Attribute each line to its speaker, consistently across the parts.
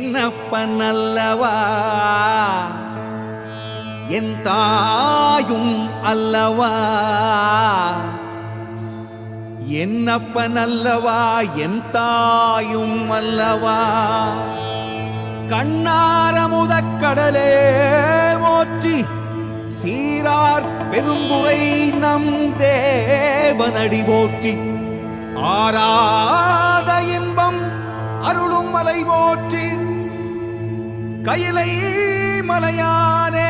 Speaker 1: என்னப்ப நல்லவா என் தாயும் அல்லவா? என்னப்ப நல்லவா என் தாயும் அல்லவா? கண்ணாரமுத கடலே மோற்றி சீரார் பெருந்துரை நம் தேவனடி போற்றி. ஆராத இன்பம் அருளும் மலை போற்றி. கையிலை மலையானே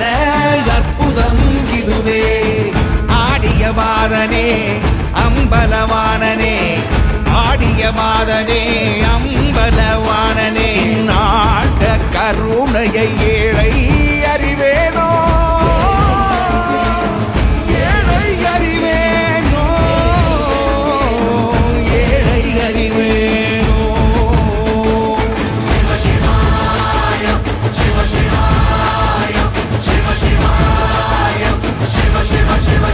Speaker 1: என்ன அற்புதம் இதுவே. ஆடிய மாதனே அம்பலவானனே. ஆடிய மாதனே அம்பலவானனே. நாட கருணையை ஏழை அறிவே.